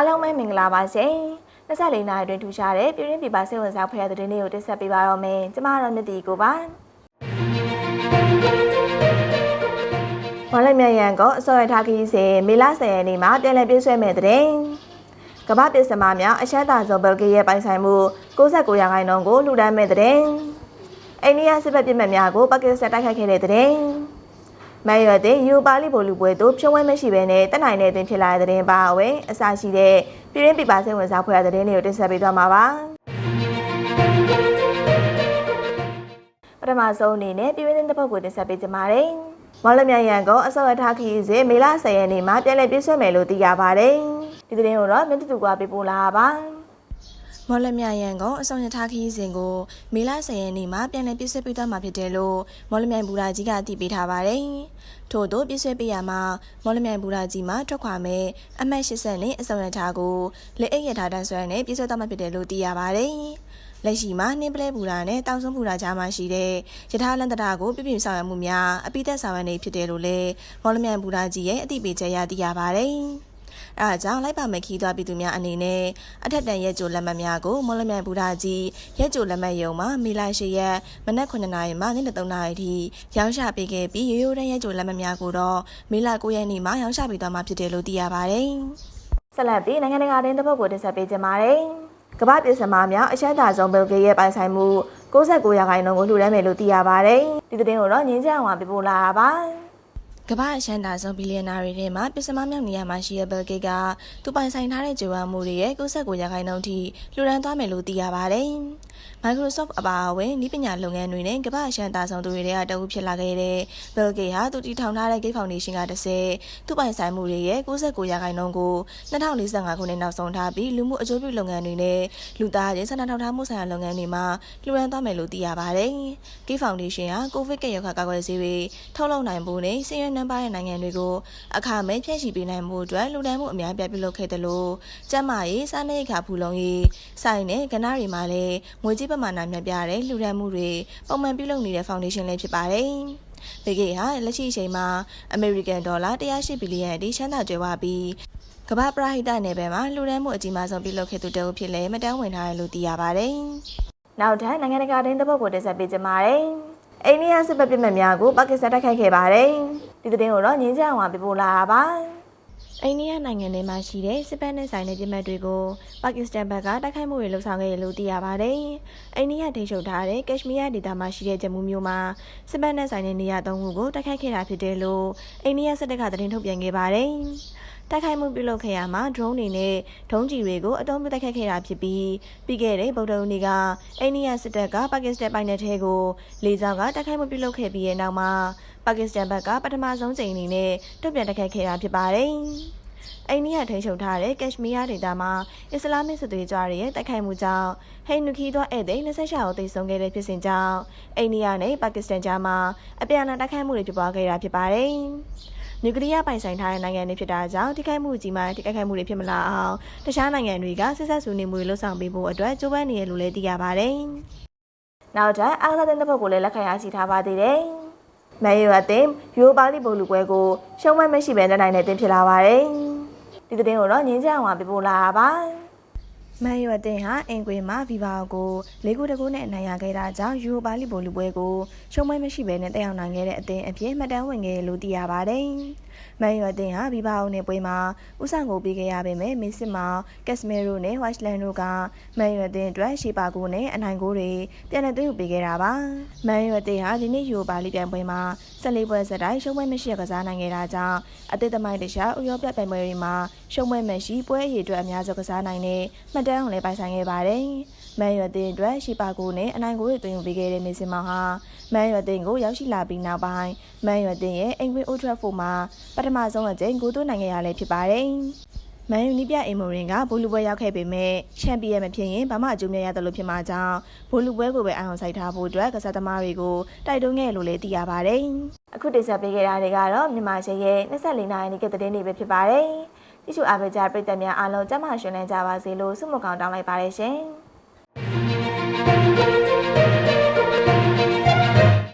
အားလုံးပဲမင်္ဂလာပါရှင်24နာရီအတွင်းထူရှားတဲ့ပြည်ရင်းပြည်ပစိတ်ဝင်စားဖွယ်ရတဲ့နေ့ကိုတင်ဆက်ပေးပါတော့မယ်ကျမတို့မြတ်တီကိုပါမော်လမြိုင်ရန်ကအစောရထားခီးစဉ်မေလ10ရက်နေ့မှာပြန်လည်ပြည့်ဆွဲမဲ့တဲ့ကမ္ဘာပစ္စမများအရှမ်းသာဇော်ဘယ်ဂီရဲ့ပိုင်ဆိုင်မှု69ရာခိုင်နှုန်းကိုလှူဒန်းမဲ့တဲ့အိန္ဒိယစစ်ဘက်ပြည်မှတ်များကိုပါကစ္စတန်တိုက်ခိုက်ခဲ့တဲ့တဲ့ မန်ရွယ်တဲ့ယူပါလီဘိုလူပွဲတို့ဖြုံးဝဲမရှိဘဲနဲ့တက်နိုင်တဲ့တွင်ဖြစ်လာတဲ့တဲ့ပါအဝဲအစရှိတဲ့ပြည်ရင်းပြည်ပစိတ်ဝင်စားဖွယ်ရတဲ့တဲ့တွေကိုတင်ဆက်ပေးသွားမှာပါပထမဆုံးအနေနဲ့ပြည်ရင်းတဲ့ပုတ်ကိုတင်ဆက်ပေးကြပါမယ်မော်လမြိုင်ရန်ကအစောရထားခီးစဉ်မေလ10ရက်နေ့မှာပြန်လည်ပြည့်စွဲမယ်လို့သိရပါတယ်ဒီတဲ့ရင်ကိုတော့မြတ်တူကပေးပို့လာပါ မော်လမြရန်ကအဆောင်ရထားခီးစဉ်ကိုမေလ10ရက်နေ့မှာပြန်လည်ပြည့်စွဲပေးသွားမှာဖြစ်တယ်လို့မော်လမြိုင်ဘူရာကြီးကအတည်ပြုထားပါတယ်။ထို့သောပြည့်စွဲပေးရမှာမော်လမြိုင်ဘူရာကြီးမှာထွက်ခွာမဲ့အမှတ်80နဲ့အဆောင်ရထားကိုလက်အိတ်ရထားတန်းဆွဲနဲ့ပြည့်စွဲသွားမှာဖြစ်တယ်လို့သိရပါတယ်။လက်ရှိမှာနှင်းပလဲဘူရာနဲ့တောင်ဆုံးဘူရာကြားမှာရှိတဲ့ယထာလန်တရာကိုပြပြဆောင်ရွက်မှုများအပိသက်ဆောင်ရွက်နေဖြစ်တယ်လို့လည်းမော်လမြိုင်ဘူရာကြီးရဲ့အတည်ပြုချက်ရသိရပါတယ်။ အဲဒါကြောင့်လိုက်ပါမယ်ခီးသွားပြည်သူများအနေနဲ့အထက်တန်ရက်ကြိုလက်မှတ်များကိုမော်လမြိုင်ဘူရာကြီးရက်ကြိုလက်မှတ်ရုံမှာမေလ10ရက်မနက်9:00နာရီမှနေ့3:00နာရီထိရောင်းချပေးခဲ့ပြီးရိုးရိုးတန်းရက်ကြိုလက်မှတ်များကိုတော့မေလ9ရက်နေ့မှာရောင်းချပေးသွားမှာဖြစ်တယ်လို့သိရပါတယ်ဆက်လက်ပြီးနိုင်ငံတကာတင်းတစ်ပုတ်ကိုတင်ဆက်ပေးကြပါမယ်ကမ္ဘာပစ္စမများအရှမ်းသာဆုံးဘယ်လ်ဂီရဲ့ပိုင်ဆိုင်မှု69ရာခိုင်နှုန်းကိုလှူဒန်းမယ်လို့သိရပါတယ်ဒီတဲ့ကိုတော့ငင်းချအောင်ပြပို့လာတာပါ ကမ္ဘာအရှမ်းသာဆုံးဘီလီယံနာတွေထဲမှာပစ္စမမြောက်နေရာမှာရှိတဲ့ဘယ်လ်ဂိတ်ကသူပိုင်ဆိုင်ထားတဲ့ဂျိုဝမ်မှုတွေရဲ့69ရာခိုင်နှုန်းထိလှူဒန်းသွားမယ်လို့သိရပါတယ်။ Microsoft အပါအဝင်ဤပညာလုပ်ငန်းတွေနဲ့ကမ္ဘာအရှမ်းသာဆုံးသူတွေထဲကတအုပ်ဖြစ်လာခဲ့တဲ့ Bill Gates ဟာသူတည်ထောင်ထားတဲ့ Gates Foundation ကတစ်ဆယ်သူပိုင်ဆိုင်မှုတွေရဲ့69ရာခိုင်နှုန်းကို2045ခုနှစ်နောက်ဆုံးထားပြီးလူမှုအကျိုးပြုလုပ်ငန်းတွေနဲ့လူသားချင်းစာနာထောက်ထားမှုဆိုင်ရာလုပ်ငန်းတွေမှာလှူဒန်းသွားမယ်လို့သိရပါတယ်။ Gates Foundation ဟာကိုဗစ်ကပ်ရောဂါကာကွယ်ဆေးတွေထုတ်လုပ်နိုင်ဖို့နဲ့စီးရဲနံပါတ်တဲ့နိုင်ငံတွေကိုအခမဲ့ဖြည့်ဆည်းပေးနိုင်မှုအတွက်လှူဒန်းမှုအများပြပြုလုပ်ခဲ့တယ်လို့ကျန်းမာရေးစားနပ်ရိက္ခာဖူလုံရေးဆိုင်နဲ့ကဏ္ဍတွေမှာလည်းငွေကြေးပမာဏများပြားတဲ့လှူဒန်းမှုတွေပုံမှန်ပြုလုပ်နေတဲ့ foundation လည်းဖြစ်ပါတယ်။ဘေဂေဟာလက်ရှိအချိန်မှာ American Dollar 108ဘီလီယံအထိချမ်းသာကြွယ်ဝပြီးကမ္ဘာပရဟိတနယ်ပယ်မှာလှူဒန်းမှုအကြီးမားဆုံးပြုလုပ်ခဲ့သူတအုပ်ဖြစ်လဲမတန်းဝင်ထားတယ်လို့သိရပါတယ်။နောက်ထပ်နိုင်ငံတကာတင်းတစ်ပုတ်ကိုတင်ဆက်ပေးကြပါမယ် အိန္ဒိယစစ်ဘက်ပြည်မှတ်များကိုပါကစ္စတန်တိုက်ခိုက်ခဲ့ပါတယ်ဒီတဲ့ကိုတော့ငင်းချအောင်ပြပို့လာတာပါအိန္ဒိယနိုင်ငံထဲမှာရှိတဲ့စစ်ပတ်နဲ့ဆိုင်တဲ့ပြည်မှတ်တွေကိုပါကစ္စတန်ဘက်ကတိုက်ခိုက်မှုတွေလှုပ်ဆောင်ခဲ့တယ်လို့သိရပါတယ်။အိန္ဒိယထိန်းချုပ်ထားတဲ့ကက်ရှ်မီးယားဒေသမှာရှိတဲ့ဂျမူးမြို့မှာစစ်ပတ်နဲ့ဆိုင်တဲ့နေရာသုံးခုကိုတိုက်ခိုက်ခဲ့တာဖြစ်တယ်လို့အိန္ဒိယစစ်တပ်ကသတင်းထုတ်ပြန်ခဲ့ပါတယ်။ တိုက်ခိုက်မှုပြုလုပ်ခဲ့ရမှာ drone တွေနဲ့ဒုံးကျည်တွေကိုအသုံးပြုတိုက်ခိုက်ခဲ့တာဖြစ်ပြီးပြီးခဲ့တဲ့ဗုဒ္ဓဦးနေ့ကအိန္ဒိယစစ်တပ်ကပါကစ္စတန်ပိုင်နယ်ထဲကိုလေကြောင်းကတိုက်ခိုက်မှုပြုလုပ်ခဲ့ပြီးတဲ့နောက်မှာပါကစ္စတန်ဘက်ကပထမဆုံးကြိမ်အနေနဲ့တုံ့ပြန်တိုက်ခိုက်ခဲ့တာဖြစ်ပါတယ်။အိန္ဒိယထိန်းချုပ်ထားတဲ့ကက်ရှ်မီးယားဒေသမှာအစ္စလာမစ်စစ်သွေးကြွတွေရဲ့တိုက်ခိုက်မှုကြောင့်ဟိန္ဒူခီသောဧည့်သည်26ယောက်သေဆုံးခဲ့တဲ့ဖြစ်စဉ်ကြောင့်အိန္ဒိယနဲ့ပါကစ္စတန်ကြားမှာအပြန်အလှန်တိုက်ခိုက်မှုတွေဖြစ်ပွားခဲ့တာဖြစ်ပါတယ်။ နျူကလ িয়ার ပိုင်ဆိုင်ထားတဲ့နိုင်ငံတွေဖြစ်တာကြောင့်ထိခိုက်မှုကြီးမားတဲ့ထိခိုက်မှုတွေဖြစ်မလာအောင်တခြားနိုင်ငံတွေကစစ်ဆက်ဆူနေမှုတွေလှုပ်ဆောင်ပေးဖို့အတွက်ကြိုးပမ်းနေရလို့လည်းသိရပါတယ်။နောက်ထပ်အားကစားတဲ့တစ်ပုတ်ကိုလည်းလက်ခံရရှိထားပါသေးတယ်မန်ယူအသင်းယူပါလီဘိုလူပွဲကိုရှုံးမမရှိဘဲနိုင်တဲ့တင်ဖြစ်လာပါတယ်ဒီတဲ့ကိုတော့ငင်းချအောင်ပြပို့လာတာပါ မန်ယူအသင်းဟာအင်ကွေမှာဗီဗာကို၄ခုတကူနဲ့အနိုင်ရခဲ့တာကြောင့်ယူရိုပါလီဘိုလူပွဲကိုရှုံးမမရှိဘဲနဲ့တက်ရောက်နိုင်ခဲ့တဲ့အသင်းအဖြစ်မှတ်တမ်းဝင်ခဲ့လို့သိရပါတယ်။ မန်ယူအသင်းဟာဗီဗာအောင်နဲ့ပွဲမှာဥဆောင်ကိုပေးခဲ့ရပေမဲ့မစ်စစ်မောင်ကက်စမဲရိုနဲ့ဝိုက်လန်တို့ကမန်ယူအသင်းအတွက်ရှေပါကိုနဲ့အနိုင်ကိုတွေပြန်လည်သွင်းယူပေးခဲ့တာပါ။မန်ယူအသင်းဟာဒီနေ့ယူရိုပါလီပြိုင်ပွဲမှာ14ပွဲဆက်တိုက်ရှုံးပွဲမရှိကစားနိုင်ခဲ့တာကြောင့်အသစ်သမိုင်းတခြားဥရောပပြိုင်ပွဲတွေမှာရှုံးပွဲမရှိပွဲအရေအတွက်အများစုကစားနိုင်တဲ့မှတ်တမ်းအောင်လည်းပိုင်ဆိုင်ခဲ့ပါတယ်။ မန်ယူအသင်းအတွက်ရှီပါကိုနဲ့အနိုင်ကိုတွေသွင်းယူပေးခဲ့တဲ့မစ်စစ်မောင်ဟာမန်ယူအသင်းကိုရောက်ရှိလာပြီးနောက်ပိုင်းမန်ယူအသင်းရဲ့အင်္ဂလိပ်အိုထရက်ဖို့မှာပထမဆုံးအကြိမ်ဂိုးသွင်းနိုင်ခဲ့ရလဲဖြစ်ပါတယ်။မန်ယူနီးပြအင်မိုရင်ကဘိုလူပွဲရောက်ခဲ့ပေမဲ့ချန်ပီယံမဖြစ်ရင်ဘာမှအကျိုးမရရတယ်လို့ဖြစ်မှာကြောင့်ဘိုလူပွဲကိုပဲအာရုံစိုက်ထားဖို့အတွက်ကစားသမားတွေကိုတိုက်တွန်းခဲ့လို့လည်းသိရပါတယ်။အခုတင်ဆက်ပေးခဲ့တာတွေကတော့မြန်မာရှယ်ရဲ့24နိုင်နေ့ကတဲ့နေ့ပဲဖြစ်ပါတယ်ကြည့်ရှုအားပေးကြပရိသတ်များအားလုံးကျမ်းမာရှင်လန်းကြပါစေလို့ဆုမကောင်းတောင်းလိုက်ပါတယ်ရှင်